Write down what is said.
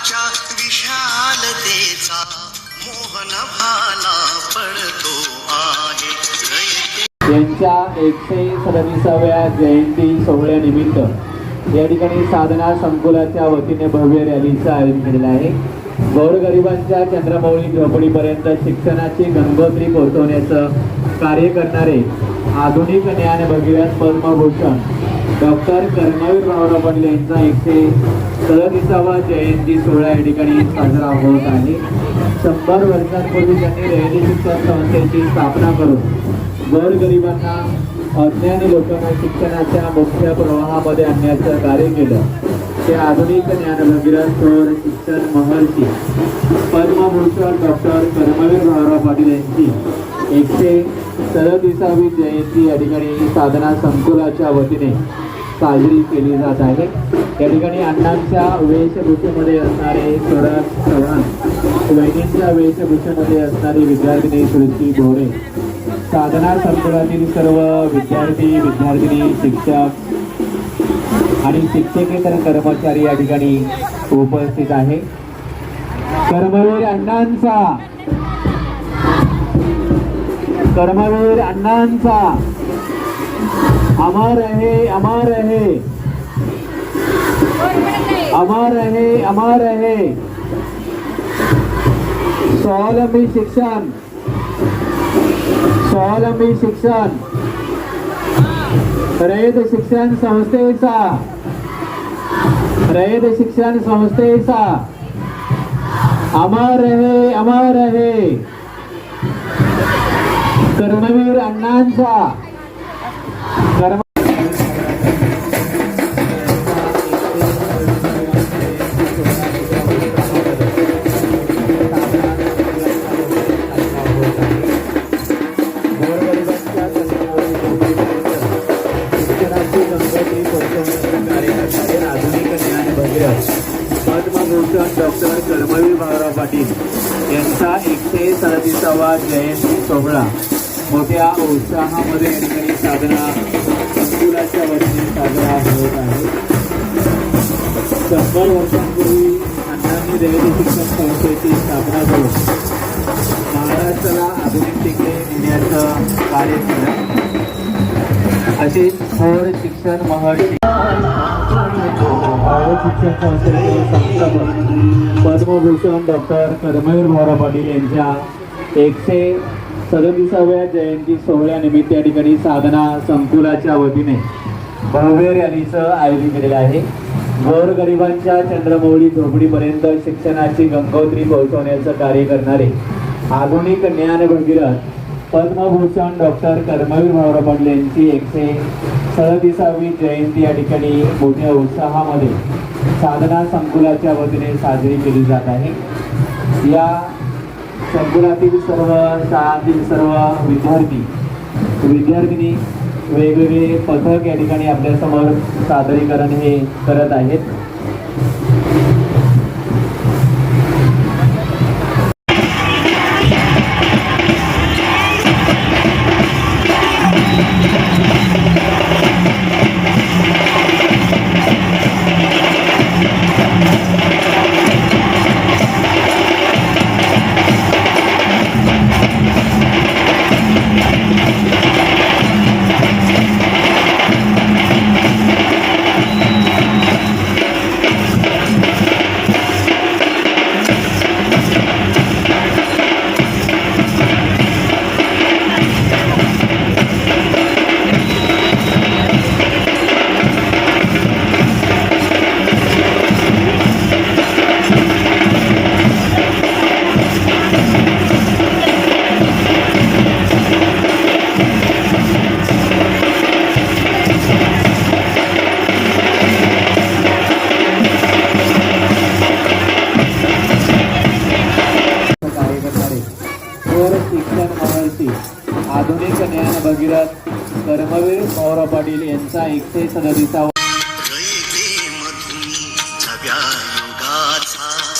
तुझ्याच्या विशालतेचा मोहन भाला पडतो आहे. यांच्या एकशे सदतीसाव्या जयंती सोहळ्यानिमित्त या ठिकाणी साधना संकुलाच्या वतीने भव्य रॅलीचं आयोजन केलेलं आहे. गौरगरिबांच्या चंद्रमौळी झोपडीपर्यंत शिक्षणाची गंगोत्री पोहोचवण्याचं कार्य करणारे आधुनिक ज्ञान भगीरथ पद्मभूषण डॉक्टर कर्मवीर भाऊराव पाटील यांचा एकशे सदतीसावा जयंती सोहळा या ठिकाणी साजरा होत आहे. शंभर वर्षांपूर्वी त्यांनी रयली शिक्षण संस्थेची स्थापना करून गोरगरिबांना अज्ञानी लोकांना शिक्षणाच्या मुख्य प्रवाहामध्ये आणण्याचं कार्य केलं. ते आधुनिक ज्ञानभगीरथ थोर शिक्षण महर्षी पद्मभूषण डॉक्टर कर्मवीर भाऊराव पाटील यांची एकशे सदतीसावी जयंती या ठिकाणी साधना संकुलाच्या वतीने साजरी केली जात आहे. या ठिकाणी अण्णांच्या वेशभूषेमध्ये असणारे स्वराज चव्हाण वहिनींच्या वेशभूषेमध्ये असणारी विद्यार्थिनी सृष्टी भोरे साधना संकुलातील सर्व विद्यार्थी विद्यार्थिनी शिक्षक आणि शिक्षकेतर कर्मचारी या ठिकाणी उपस्थित आहे. कर्मवीर अण्णांचा. कर्मवीर अण्णांचा. अमर रहे अमर रहे अमर रहे अमर रहे स्वावलंबी शिक्षण. स्वावलंबी शिक्षण. रयत शिक्षण संस्थेचा. रयत शिक्षण संस्थेचा. अमर रहे अमर रहे कर्मवीर अण्णांचा. कर्म आधुनिक डॉक्टर कर्मवीर भाऊराव पाटील यांचा एकशे सदतीसावा जयंती सोहळा मोठ्या उत्साहामध्ये या ठिकाणी साधना संकुलाच्या वतीने साजरा होत आहे. शंभर वर्षांपूर्वी अण्णांनी रयत शिक्षण संस्थेची स्थापना करून महाराष्ट्राला आधुनिकतेकडे नेण्याचं कार्य केलं. असे थोर शिक्षण महर्षी शिक्षण संस्थेचे संस्थापक पद्मभूषण डॉक्टर कर्मवीर भाऊराव पाटील यांच्या एकशे सदतीसाव्या जयंती सोहळ्यानिमित्त या ठिकाणी साधना संकुलाच्या वतीने भव्य रॅलीचं आयोजन केलेलं आहे. गोरगरिबांच्या चंद्रमौळी झोपडीपर्यंत शिक्षणाची गंगोत्री पोहोचवण्याचं कार्य करणारे आधुनिक ज्ञान भगीरथ पद्मभूषण डॉक्टर कर्मवीर भाऊराव पाटील यांची एकशे सदतीसावी जयंती या ठिकाणी मोठ्या उत्साहामध्ये साधना संकुलाच्या वतीने साजरी केली जात आहे. या संकुलातील सर्व शाळांतील सर्व विद्यार्थी विद्यार्थिनी वेगवेगळे पथक या ठिकाणी आपल्यासमोर सादरीकरण हे करत आहेत. आधुनिक कर्मवीर भाऊराव पाटील यांचा एकशे सदतीसावा